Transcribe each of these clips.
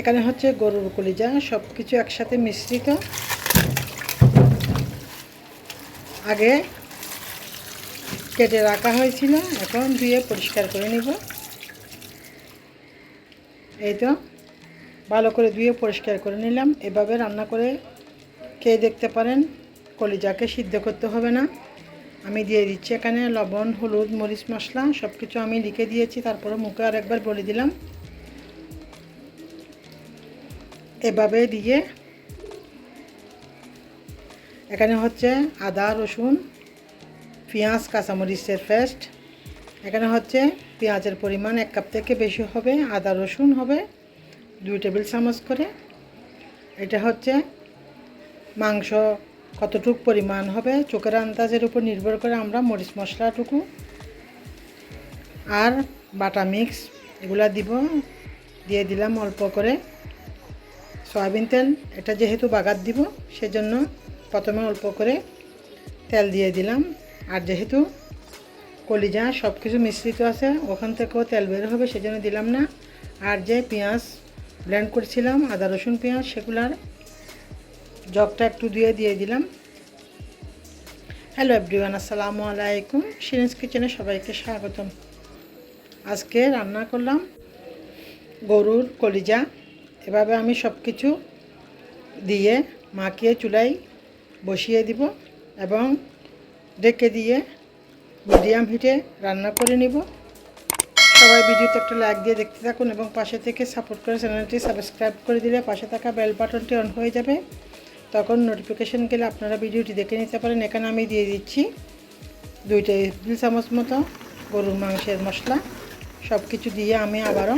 এখানে হচ্ছে গরুর কলিজা সব কিছু একসাথে মিশ্রিত। আগে কেটে রাখা হয়েছিল, এখন ধুয়ে পরিষ্কার করে নিব। এই তো, ভালো করে ধুয়ে পরিষ্কার করে নিলাম। এভাবে রান্না করে খেয়ে দেখতে পারেন, কলিজাকে সিদ্ধ করতে হবে না। আমি দিয়ে দিচ্ছি এখানে লবণ, হলুদ, মরিচ মশলা সব কিছু আমি লিখে দিয়েছি, তারপরে মুখে আরেকবার বলে দিলাম। এভাবে দিয়ে এখানে হচ্ছে আদা, রসুন, পেঁয়াজ, কাঁচামরিচের পেস্ট। এখানে হচ্ছে পেঁয়াজের পরিমাণ এক কাপ থেকে বেশি হবে, আদা, রসুন হবে দুই টেবিল চামচ করে। এটা হচ্ছে মাংস কতটুক পরিমাণ হবে, চোখের আন্দাজের উপর নির্ভর করে আমরা মরিচ মশলাটুকু আর বাটা মিক্স এগুলা দিব। দিয়ে দিলাম অল্প করে। সয়াবিন তেল, এটা যেহেতু বাগার দিব, সেজন্য প্রথমে অল্প করে তেল দিয়ে দিলাম। আর যেহেতু কলিজা সব কিছু মিশ্রিত আছে, ওখান থেকেও তেল বের হবে, সেজন্য দিলাম না। আর যে পেঁয়াজ ব্লেন্ড করেছিলাম, আদা, রসুন পেঁয়াজ, সেগুলার জগটা একটু দিয়ে দিয়ে দিলাম। হ্যালো এভরিওয়ান, আসসালামু আলাইকুম। সিরিজ কিচেনে সবাইকে স্বাগতম। আজকে রান্না করলাম গরুর কলিজা। এভাবে আমি সব কিছু দিয়ে মাখিয়ে চুলাই বসিয়ে দিব এবং ডেকে দিয়ে মিডিয়াম হিটে রান্না করে নিব। সবাই ভিডিওতে একটা লাইক দিয়ে দেখতে থাকুন এবং পাশে থেকে সাপোর্ট করে চ্যানেলটি সাবস্ক্রাইব করে দিলে পাশে থাকা বেল বাটনটি অন হয়ে যাবে। তখন নোটিফিকেশন গেলে আপনারা ভিডিওটি দেখে নিতে পারেন। এখানে আমি দিয়ে দিচ্ছি দুই টেবিল চামচ মতো গরুর মাংসের মশলা। সব কিছু দিয়ে আমি আবারও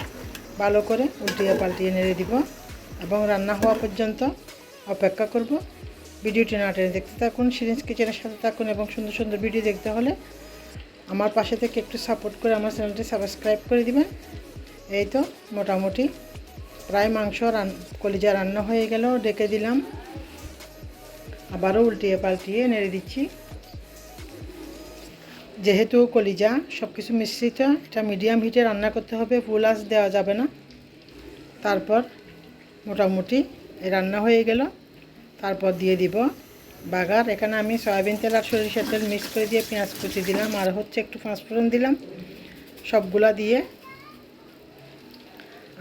ভালো করে উল্টিয়ে পাল্টিয়ে নেড়ে দিব এবং রান্না হওয়া পর্যন্ত অপেক্ষা করব। ভিডিওটি না টেনে দেখতে থাকুন সিরিজ কিচেনের সাথে থাকুন এবং সুন্দর সুন্দর ভিডিও দেখতে হলে আমার পাশে থেকে একটু সাপোর্ট করে আমার চ্যানেলটি সাবস্ক্রাইব করে দিবেন। এই তো মোটামুটি প্রায় মাংস রান, কলিজা রান্না হয়ে গেল, ডেকে দিলাম। আবারও উল্টিয়ে পাল্টিয়ে নেড়ে দিচ্ছি। যেহেতু কলিজা সব কিছু মিশ্রিত, এটা মিডিয়াম হিটে রান্না করতে হবে ফুল আঁচ দেওয়া যাবে না। তারপর মোটামুটি রান্না হয়ে গেল। তারপর দিয়ে দিব বাগার। এখানে আমি সয়াবিন তেল আর সরিষার তেল মিক্স করে দিয়ে পেঁয়াজ কুচি দিলাম, আর হচ্ছে একটু পাঁচফোড়ন দিলাম। সবগুলা দিয়ে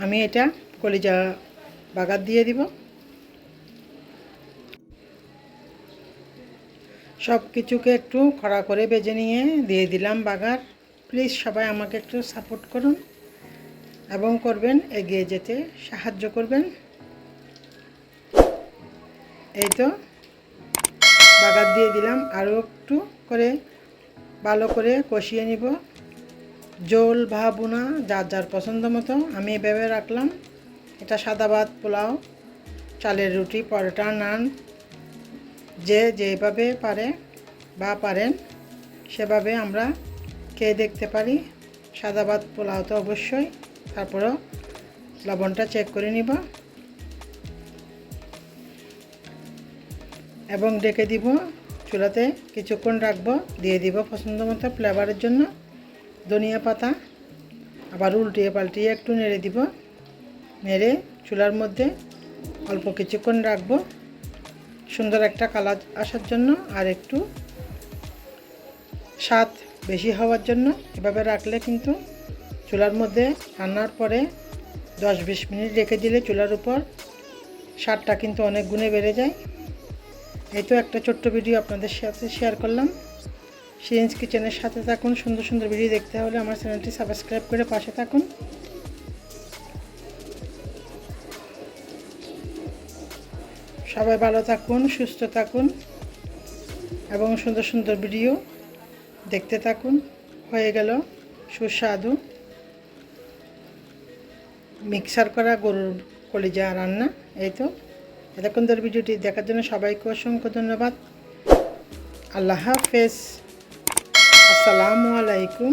আমি এটা কলিজা বাগার দিয়ে দিব। সব কিছুকে একটু খড়া করে বেজে নিয়ে দিয়ে দিলাম বাগার। প্লিজ সবাই আমাকে একটু সাপোর্ট করুন এবং করবেন, এগিয়ে যেতে সাহায্য করবেন। এই তো, বাগার দিয়ে দিলাম, আরও একটু করে ভালো করে কষিয়ে নিব। জোল ভাবুনা যার যার পছন্দ মতো আমি এভাবে রাখলাম। এটা সাদা ভাত, পোলাও, চালের রুটি, পরোটা, নান যে যেভাবে পারে বা পারেন, সেভাবে আমরা খেয়ে দেখতে পারি। সাদা ভাত পোলাও তো অবশ্যই। তারপরেও লবণটা চেক করে নিব। এবং ডেকে দিব, চুলাতে কিছুক্ষণ রাখব। দিয়ে দিব পছন্দ মতো ফ্লেভারের জন্য। ধনিয়া পাতা, আবার উল্টিয়ে পাল্টিয়ে একটু নেড়ে দিব। নেড়ে চুলার মধ্যে অল্প কিছুক্ষণ রাখব। সুন্দর একটা কালার আসার জন্য আর একটু স্বাদ বেশি হওয়ার জন্য এভাবে রাখলে কিন্তু চুলার মধ্যে রান্নার পরে দশ বিশ মিনিট রেখে দিলে চুলার উপর স্বাদটা কিন্তু অনেক গুণে বেড়ে যায়। এই তো একটা ছোট্ট ভিডিও আপনাদের সাথে শেয়ার করলাম। সিরিঞ্জ কিচেনের সাথে থাকুন, সুন্দর সুন্দর ভিডিও দেখতে হলে আমার চ্যানেলটি সাবস্ক্রাইব করে পাশে থাকুন। সবাই ভালো থাকুন, সুস্থ থাকুন এবং সুন্দর সুন্দর ভিডিও দেখতে থাকুন। হয়ে গেল সুস্বাদু মিক্সার করা গরুর কলিজা রান্না, এই তো। এতক্ষণ ধরে ভিডিওটি দেখার জন্য সবাইকে অসংখ্য ধন্যবাদ। আল্লাহ হাফেজ। আসসালামু আলাইকুম।